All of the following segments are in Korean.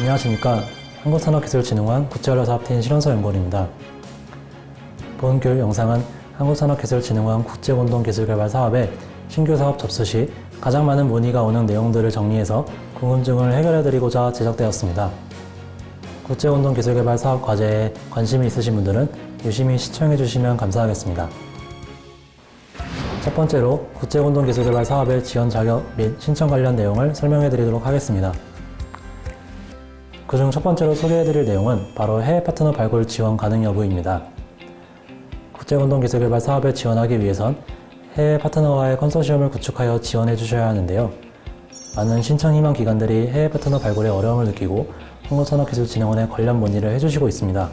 안녕하십니까. 한국산업기술진흥원 국제원료사업팀 실현서 연구원입니다. 본 교육 영상은 한국산업기술진흥원 국제공동기술개발 사업의 신규 사업 접수 시 가장 많은 문의가 오는 내용들을 정리해서 궁금증을 해결해드리고자 제작되었습니다. 국제공동기술개발 사업 과제에 관심이 있으신 분들은 유심히 시청해주시면 감사하겠습니다. 첫 번째로 국제공동기술개발 사업의 지원 자격 및 신청 관련 내용을 설명해드리도록 하겠습니다. 그중 첫 번째로 소개해드릴 내용은 바로 해외 파트너 발굴 지원 가능 여부입니다. 국제공동기술개발 사업에 지원하기 위해선 해외 파트너와의 컨소시엄을 구축하여 지원해 주셔야 하는데요. 많은 신청 희망 기관들이 해외 파트너 발굴에 어려움을 느끼고 한국산업기술진흥원에 관련 문의를 해주시고 있습니다.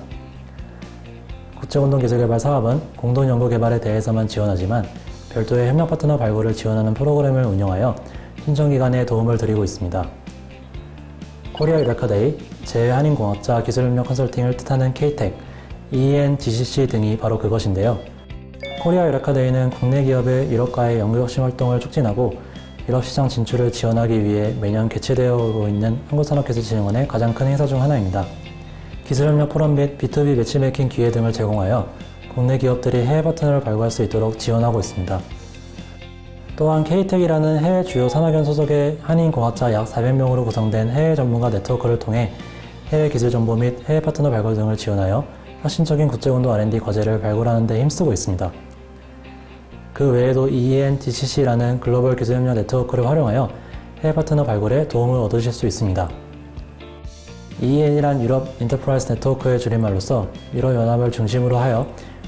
국제공동기술개발 사업은 공동연구개발에 대해서만 지원하지만 별도의 협력 파트너 발굴을 지원하는 프로그램을 운영하여 신청 기관에 도움을 드리고 있습니다. 코리아 유레카데이, 제한인공학자 기술협력 컨설팅을 뜻하는 KTEC, ENGCC 등이 바로 그것인데요. 코리아 유레카데이는 국내 기업의 유럽과의 연구혁신 활동을 촉진하고 유럽 시장 진출을 지원하기 위해 매년 개최되어 있는 한국산업기술진흥원의 가장 큰 행사 중 하나입니다. 기술협력 포럼 및 B2B 매치메이킹 기회 등을 제공하여 국내 기업들이 해외 파트너를 발굴할 수 있도록 지원하고 있습니다. 또한 KTEC이라는 해외 주요 산학연 소속의 한인 공학자 약 400명으로 구성된 해외 전문가 네트워크를 통해 해외 기술 정보 및 해외 파트너 발굴 등을 지원하여 혁신적인 국제운동 R&D 과제를 발굴하는 데 힘쓰고 있습니다. 그 외에도 ENDCC라는 글로벌 기술협력 네트워크를 활용하여 해외 파트너 발굴에 도움을 얻으실 수 있습니다. EN이란 유럽 인터프라이즈 네트워크의 줄임말로서 유럽 연합을 중심으로 하여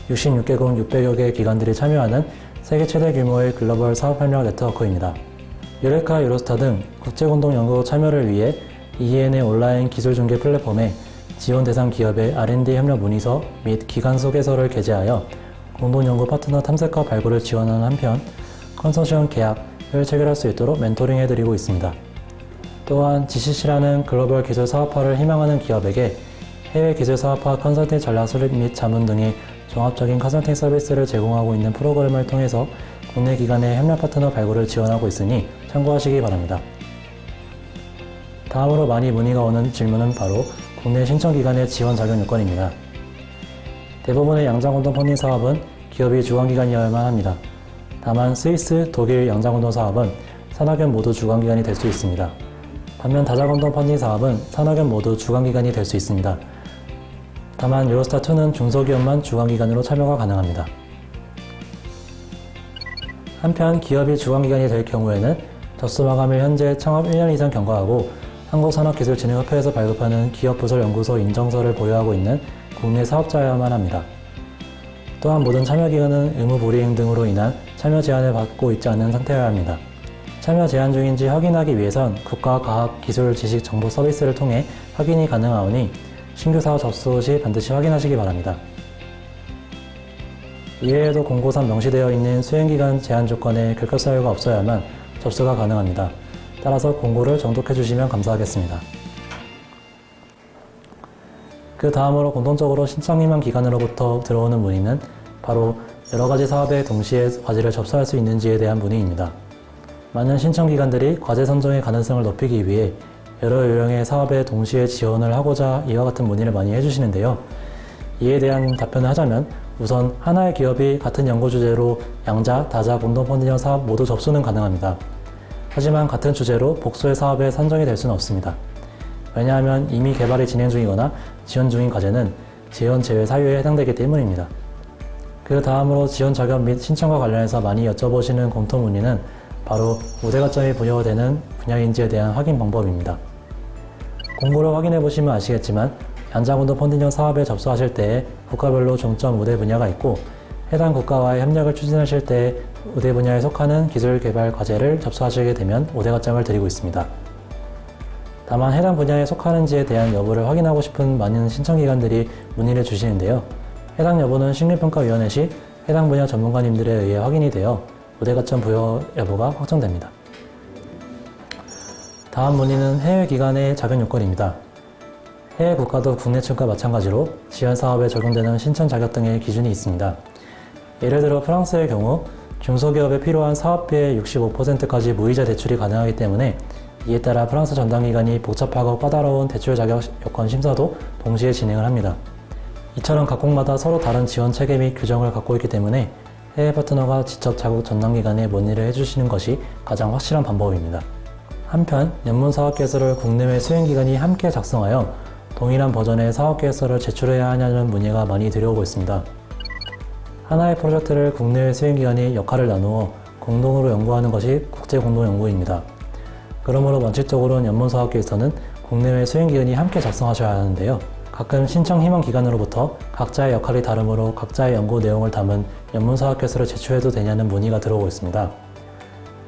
66개국 600여 개의 기관들이 참여하는 세계 최대 규모의 글로벌 사업 협력 네트워크입니다. 유레카, 유로스타 등 국제공동 연구 참여를 위해 EN의 온라인 기술 중개 플랫폼에 지원 대상 기업의 R&D 협력 문의서 및 기관 소개서를 게재하여 공동 연구 파트너 탐색과 발굴을 지원하는 한편 컨소시엄 계약을 체결할 수 있도록 멘토링 해드리고 있습니다. 또한 GCC라는 글로벌 기술 사업화를 희망하는 기업에게 해외 기술 사업화 컨설팅 전략 수립 및 자문 등의 종합적인 컨설팅 서비스를 제공하고 있는 프로그램을 통해서 국내 기관의 협력 파트너 발굴을 지원하고 있으니 참고하시기 바랍니다. 다음으로 많이 문의가 오는 질문은 바로 국내 신청 기관의 지원 자격 요건입니다. 대부분의 양자공동 펀딩 사업은 기업이 주관기관이어야만 합니다. 다만 스위스, 독일 양자공동 사업은 산학연 모두 주관기관이 될 수 있습니다. 반면 다자공동 펀딩 사업은 산학연 모두 주관기관이 될 수 있습니다. 다만 유로스타2는 중소기업만 주관기관으로 참여가 가능합니다. 한편 기업이 주관기관이 될 경우에는 접수 마감일 현재 창업 1년 이상 경과하고 한국산업기술진흥협회에서 발급하는 기업부설연구소 인정서를 보유하고 있는 국내 사업자여야만 합니다. 또한 모든 참여기관은 의무 불이행 등으로 인한 참여 제한을 받고 있지 않은 상태여야 합니다. 참여 제한 중인지 확인하기 위해선 국가과학기술지식정보 서비스를 통해 확인이 가능하오니 신규 사업 접수 시 반드시 확인하시기 바랍니다. 이외에도 공고상 명시되어 있는 수행기간 제한 조건에 결격 사유가 없어야만 접수가 가능합니다. 따라서 공고를 정독해 주시면 감사하겠습니다. 그 다음으로 공통적으로 신청 희망 기관으로부터 들어오는 문의는 바로 여러 가지 사업에 동시에 과제를 접수할 수 있는지에 대한 문의입니다. 많은 신청 기관들이 과제 선정의 가능성을 높이기 위해 여러 유형의 사업에 동시에 지원을 하고자 이와 같은 문의를 많이 해주시는데요. 이에 대한 답변을 하자면 우선 하나의 기업이 같은 연구 주제로 양자, 다자, 공동 펀딩형 사업 모두 접수는 가능합니다. 하지만 같은 주제로 복수의 사업에 선정이 될 수는 없습니다. 왜냐하면 이미 개발이 진행 중이거나 지원 중인 과제는 지원 제외 사유에 해당되기 때문입니다. 그 다음으로 지원 자격 및 신청과 관련해서 많이 여쭤보시는 공통 문의는 바로 우대가점이 부여되는 분야인지에 대한 확인 방법입니다. 공고를 확인해 보시면 아시겠지만 양자군도 펀딩형 사업에 접수하실 때 국가별로 종점 우대 분야가 있고 해당 국가와의 협력을 추진하실 때 우대 분야에 속하는 기술 개발 과제를 접수하시게 되면 우대가점을 드리고 있습니다. 다만 해당 분야에 속하는지에 대한 여부를 확인하고 싶은 많은 신청기관들이 문의를 주시는데요. 해당 여부는 심리평가위원회 시 해당 분야 전문가님들에 의해 확인이 되어 우대가점 부여 여부가 확정됩니다. 다음 문의는 해외 기관의 자격 요건입니다. 해외 국가도 국내 측과 마찬가지로 지원 사업에 적용되는 신청 자격 등의 기준이 있습니다. 예를 들어 프랑스의 경우 중소기업에 필요한 사업비의 65%까지 무이자 대출이 가능하기 때문에 이에 따라 프랑스 전담기관이 복잡하고 까다로운 대출 자격 여건 심사도 동시에 진행을 합니다. 이처럼 각국마다 서로 다른 지원 체계 및 규정을 갖고 있기 때문에 해외 파트너가 직접 자국 전담기관에 문의를 해주시는 것이 가장 확실한 방법입니다. 한편 연문 사업 계획서를 국내외 수행기관이 함께 작성하여 동일한 버전의 사업 계획서를 제출해야 하냐는 문의가 많이 들어오고 있습니다. 하나의 프로젝트를 국내외 수행기관이 역할을 나누어 공동으로 연구하는 것이 국제공동연구입니다. 그러므로 원칙적으로는 연문사업계획서는 국내외 수행기관이 함께 작성하셔야 하는데요. 가끔 신청 희망 기관으로부터 각자의 역할이 다르므로 각자의 연구 내용을 담은 연문사업계획서를 제출해도 되냐는 문의가 들어오고 있습니다.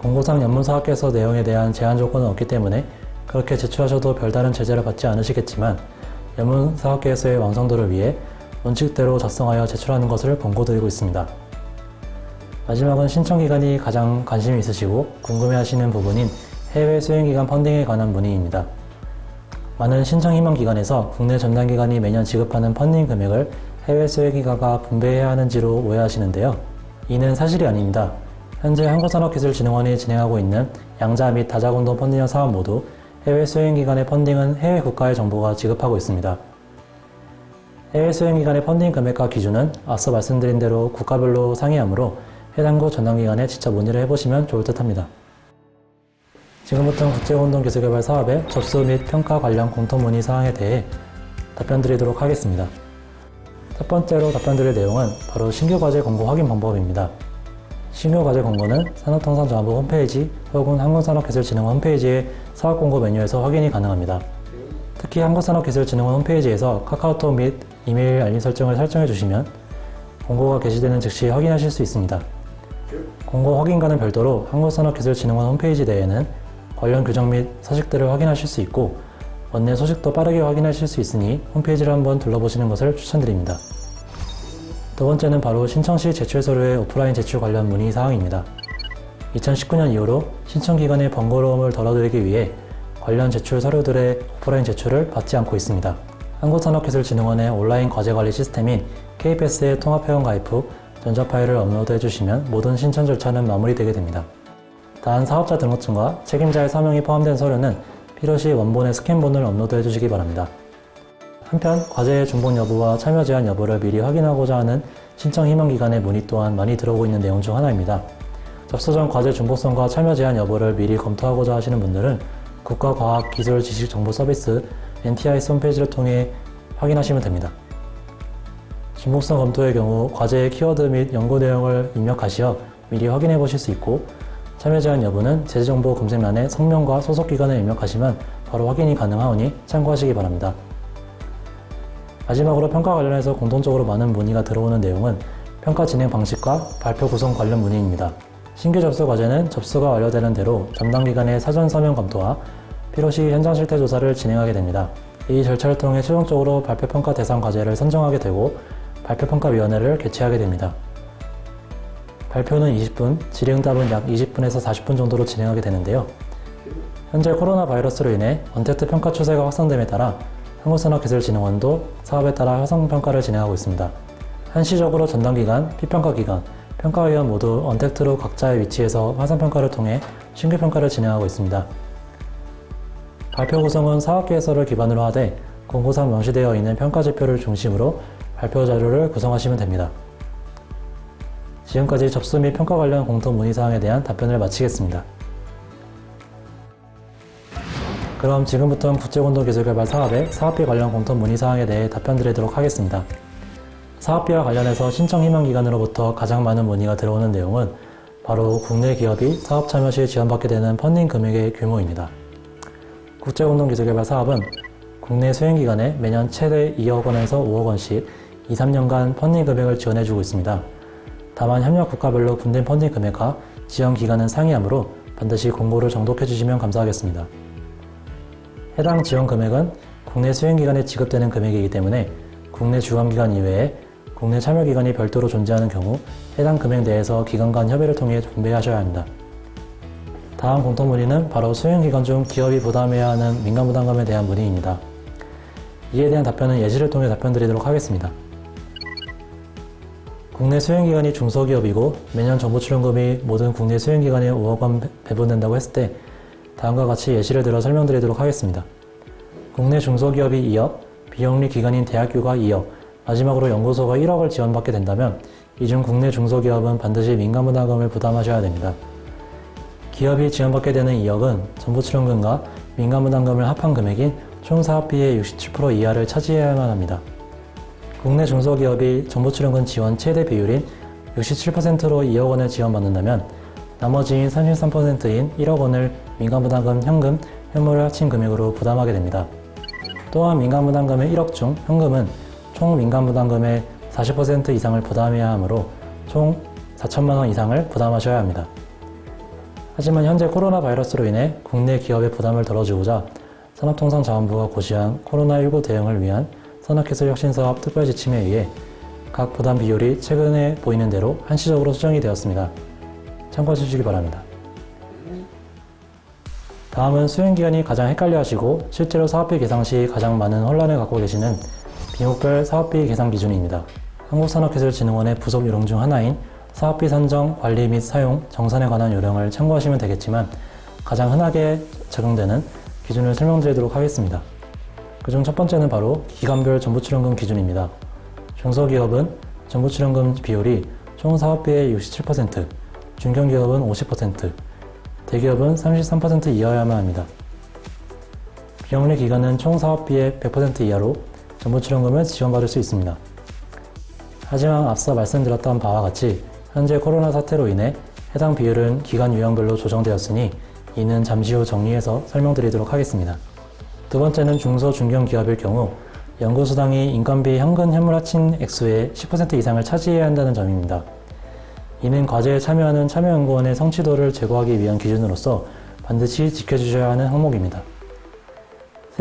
공고상 연문사업계획서 내용에 대한 제한 조건은 없기 때문에 그렇게 제출하셔도 별다른 제재를 받지 않으시겠지만 연문사업계획서의 완성도를 위해 원칙대로 작성하여 제출하는 것을 권고드리고 있습니다. 마지막은 신청기관이 가장 관심이 있으시고 궁금해하시는 부분인 해외 수행기관 펀딩에 관한 문의입니다. 많은 신청 희망 기관에서 국내 전담 기관이 매년 지급하는 펀딩 금액을 해외 수행기관과 분배해야 하는지로 오해하시는데요. 이는 사실이 아닙니다. 현재 한국산업기술진흥원이 진행하고 있는 양자 및 다자공동 펀딩형 사업 모두 해외 수행기관의 펀딩은 해외 국가의 정부가 지급하고 있습니다. 해외 수행기관의 펀딩 금액과 기준은 앞서 말씀드린 대로 국가별로 상이하므로 해당국 전담기관에 직접 문의를 해보시면 좋을 듯 합니다. 지금부터는 국제공동기술개발 사업의 접수 및 평가 관련 공통 문의 사항에 대해 답변 드리도록 하겠습니다. 첫 번째로 답변 드릴 내용은 바로 신규 과제 공고 확인 방법입니다. 신규 과제 공고는 산업통상자원부 홈페이지 혹은 한국산업기술진흥원 홈페이지의 사업 공고 메뉴에서 확인이 가능합니다. 특히 한국산업기술진흥원 홈페이지에서 카카오톡 및 이메일 알림 설정을 설정해 주시면 공고가 게시되는 즉시 확인하실 수 있습니다. 공고 확인과는 별도로 한국산업기술진흥원 홈페이지 내에는 관련 규정 및 서식들을 확인하실 수 있고 원내 소식도 빠르게 확인하실 수 있으니 홈페이지를 한번 둘러보시는 것을 추천드립니다. 두 번째는 바로 신청 시 제출 서류의 오프라인 제출 관련 문의 사항입니다. 2019년 이후로 신청 기간의 번거로움을 덜어드리기 위해 관련 제출 서류들의 오프라인 제출을 받지 않고 있습니다. 한국산업기술진흥원의 온라인 과제 관리 시스템인 KPS의 통합회원 가입 후 전자 파일을 업로드 해 주시면 모든 신청 절차는 마무리되게 됩니다. 다한 사업자 등록증과 책임자의 서명이 포함된 서류는 필요시 원본의 스캔본을 업로드 해 주시기 바랍니다. 한편 과제의 중복 여부와 참여 제한 여부를 미리 확인하고자 하는 신청 희망 기관의 문의 또한 많이 들어오고 있는 내용 중 하나입니다. 접수 전 과제 중복성과 참여 제한 여부를 미리 검토하고자 하시는 분들은 국가과학기술지식정보서비스 NTIS 홈페이지를 통해 확인하시면 됩니다. 중복성 검토의 경우 과제의 키워드 및 연구 내용을 입력하시어 미리 확인해 보실 수 있고 참여 제한 여부는 제재정보 검색란에 성명과 소속 기관을 입력하시면 바로 확인이 가능하오니 참고하시기 바랍니다. 마지막으로 평가 관련해서 공통적으로 많은 문의가 들어오는 내용은 평가 진행 방식과 발표 구성 관련 문의입니다. 신규 접수 과제는 접수가 완료되는 대로 담당 기관의 사전 서명 검토와 필요시 현장 실태 조사를 진행하게 됩니다. 이 절차를 통해 최종적으로 발표 평가 대상 과제를 선정하게 되고 발표 평가위원회를 개최하게 됩니다. 발표는 20분, 질의응답은 약 20분에서 40분 정도로 진행하게 되는데요. 현재 코로나 바이러스로 인해 언택트 평가 추세가 확산됨에 따라 한국산업기술진흥원도 사업에 따라 화성평가를 진행하고 있습니다. 한시적으로 전담기관, 피평가기관, 평가위원 모두 언택트로 각자의 위치에서 화상평가를 통해 신규 평가를 진행하고 있습니다. 발표 구성은 사업계획서를 기반으로 하되 공고상 명시되어 있는 평가지표를 중심으로 발표 자료를 구성하시면 됩니다. 지금까지 접수 및 평가 관련 공통 문의사항에 대한 답변을 마치겠습니다. 그럼 지금부터는 국제공동기술개발 사업의 사업비 관련 공통 문의사항에 대해 답변드리도록 하겠습니다. 사업비와 관련해서 신청 희망 기관으로부터 가장 많은 문의가 들어오는 내용은 바로 국내 기업이 사업 참여 시 지원받게 되는 펀딩 금액의 규모입니다. 국제공동기술개발 사업은 국내 수행기관에 매년 최대 2억 원에서 5억 원씩 2, 3년간 펀딩 금액을 지원해주고 있습니다. 다만 협력 국가별로 분된 펀딩 금액과 지원 기간은 상이하므로 반드시 공고를 정독해 주시면 감사하겠습니다. 해당 지원 금액은 국내 수행기관에 지급되는 금액이기 때문에 국내 주관기관 이외에 국내 참여기관이 별도로 존재하는 경우 해당 금액 내에서 기관 간 협의를 통해 분배하셔야 합니다. 다음 공통 문의는 바로 수행기관 중 기업이 부담해야 하는 민간 부담금에 대한 문의입니다. 이에 대한 답변은 예시를 통해 답변드리도록 하겠습니다. 국내 수행기관이 중소기업이고 매년 정부 출연금이 모든 국내 수행기관에 5억 원 배- 배분된다고 했을 때 다음과 같이 예시를 들어 설명드리도록 하겠습니다. 국내 중소기업이 2억, 비영리 기관인 대학교가 2억, 마지막으로 연구소가 1억을 지원받게 된다면 이중 국내 중소기업은 반드시 민간부담금을 부담하셔야 됩니다. 기업이 지원받게 되는 2억은 정부 출연금과 민간부담금을 합한 금액인 총 사업비의 67% 이하를 차지해야만 합니다. 국내 중소기업이 정부 출연금 지원 최대 비율인 67%로 2억 원을 지원받는다면 나머지인 33%인 1억 원을 민간부담금 현금, 현물을 합친 금액으로 부담하게 됩니다. 또한 민간부담금의 1억 중 현금은 총 민간 부담금의 40% 이상을 부담해야 하므로 총 4천만 원 이상을 부담하셔야 합니다. 하지만 현재 코로나 바이러스로 인해 국내 기업의 부담을 덜어주고자 산업통상자원부가 고시한 코로나19 대응을 위한 산업기술혁신사업 특별지침에 의해 각 부담 비율이 최근에 보이는 대로 한시적으로 수정이 되었습니다. 참고해 주시기 바랍니다. 다음은 수행기간이 가장 헷갈려 하시고 실제로 사업비 계상 시 가장 많은 혼란을 갖고 계시는 비목별 사업비 계산 기준입니다. 한국산업기술진흥원의 부속 요령 중 하나인 사업비 산정, 관리 및 사용, 정산에 관한 요령을 참고하시면 되겠지만 가장 흔하게 적용되는 기준을 설명드리도록 하겠습니다. 그중 첫 번째는 바로 기간별 정부출연금 기준입니다. 중소기업은 정부출연금 비율이 총 사업비의 67%, 중견기업은 50%, 대기업은 33% 이하여야만 합니다. 비영리 기관은 총 사업비의 100% 이하로 정부출연금을 지원받을 수 있습니다. 하지만 앞서 말씀드렸던 바와 같이 현재 코로나 사태로 인해 해당 비율은 기간 유형별로 조정되었으니 이는 잠시 후 정리해서 설명드리도록 하겠습니다. 두 번째는 중소 중견 기업일 경우 연구수당이 인건비 현금 현물 합친 액수의 10% 이상을 차지해야 한다는 점입니다. 이는 과제에 참여하는 참여연구원의 성취도를 제고하기 위한 기준으로서 반드시 지켜주셔야 하는 항목입니다.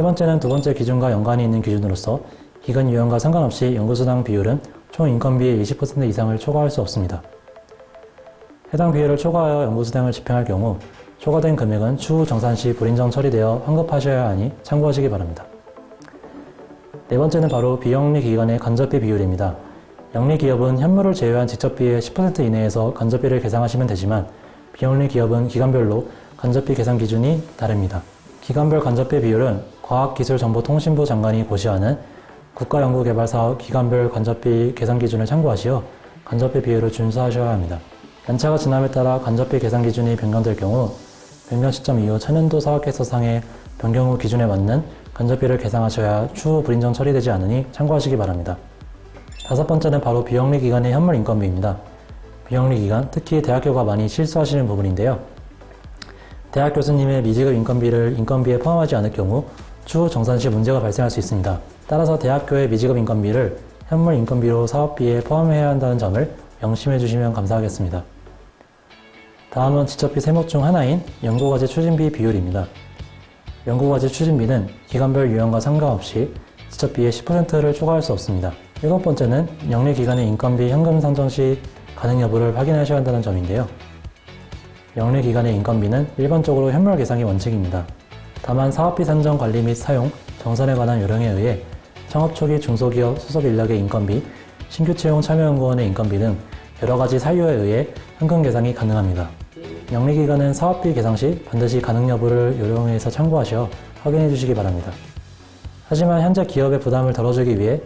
세 번째는 두 번째 기준과 연관이 있는 기준으로서 기간 유형과 상관없이 연구수당 비율은 총 인건비의 20% 이상을 초과할 수 없습니다. 해당 비율을 초과하여 연구수당을 집행할 경우 초과된 금액은 추후 정산 시 불인정 처리되어 환급하셔야 하니 참고하시기 바랍니다. 네 번째는 바로 비영리 기관의 간접비 비율입니다. 영리 기업은 현물을 제외한 직접비의 10% 이내에서 간접비를 계상하시면 되지만 비영리 기업은 기관별로 간접비 계산 기준이 다릅니다. 기관별 간접비 비율은 과학기술정보통신부 장관이 고시하는 국가연구개발사업 기관별 간접비 계산 기준을 참고하시어 간접비 비율을 준수하셔야 합니다. 연차가 지남에 따라 간접비 계산 기준이 변경될 경우 변경 시점 이후 천연도 사업계획서상의 변경 후 기준에 맞는 간접비를 계상하셔야 추후 불인정 처리되지 않으니 참고하시기 바랍니다. 다섯 번째는 바로 비영리 기관의 현물 인건비입니다. 비영리 기관, 특히 대학교가 많이 실수하시는 부분인데요. 대학 교수님의 미지급 인건비를 인건비에 포함하지 않을 경우 추후 정산 시 문제가 발생할 수 있습니다. 따라서 대학교의 미지급 인건비를 현물 인건비로 사업비에 포함해야 한다는 점을 명심해 주시면 감사하겠습니다. 다음은 지적비 세목 중 하나인 연구과제 추진비 비율입니다. 연구과제 추진비는 기간별 유형과 상관없이 지적비의 10%를 초과할 수 없습니다. 일곱 번째는 영리 기관의 인건비 현금 산정 시 가능 여부를 확인하셔야 한다는 점인데요. 영리 기관의 인건비는 일반적으로 현물 계상이 원칙입니다. 다만 사업비 산정 관리 및 사용, 정산에 관한 요령에 의해 창업 초기 중소기업 소속 인력의 인건비, 신규 채용 참여연구원의 인건비 등 여러 가지 사유에 의해 현금 계상이 가능합니다. 영리기관은 사업비 계상 시 반드시 가능 여부를 요령에서 참고하셔 확인해 주시기 바랍니다. 하지만 현재 기업의 부담을 덜어주기 위해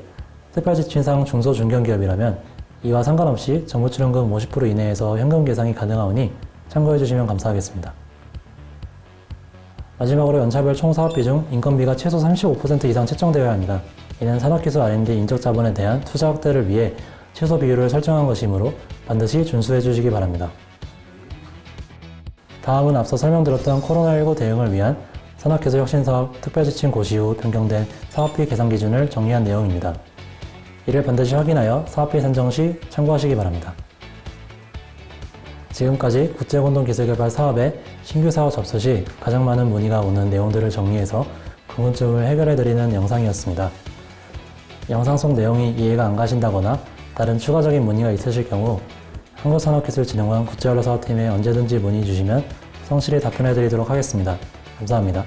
특별지침상 중소 중견기업이라면 이와 상관없이 정부 출연금 50% 이내에서 현금 계상이 가능하오니 참고해 주시면 감사하겠습니다. 마지막으로 연차별 총 사업 비 중 인건비가 최소 35% 이상 책정되어야 합니다. 이는 산업기술 R&D 인적 자본에 대한 투자 확대를 위해 최소 비율을 설정한 것이므로 반드시 준수해 주시기 바랍니다. 다음은 앞서 설명드렸던 코로나19 대응을 위한 산업기술혁신사업 특별지침 고시 후 변경된 사업비 계산 기준을 정리한 내용입니다. 이를 반드시 확인하여 사업비 산정 시 참고하시기 바랍니다. 지금까지 국제공동 기술개발 사업의 신규 사업 접수 시 가장 많은 문의가 오는 내용들을 정리해서 궁금증을 해결해드리는 영상이었습니다. 영상 속 내용이 이해가 안 가신다거나 다른 추가적인 문의가 있으실 경우 한국산업기술진흥원 국제연료사업팀에 언제든지 문의 주시면 성실히 답변해드리도록 하겠습니다. 감사합니다.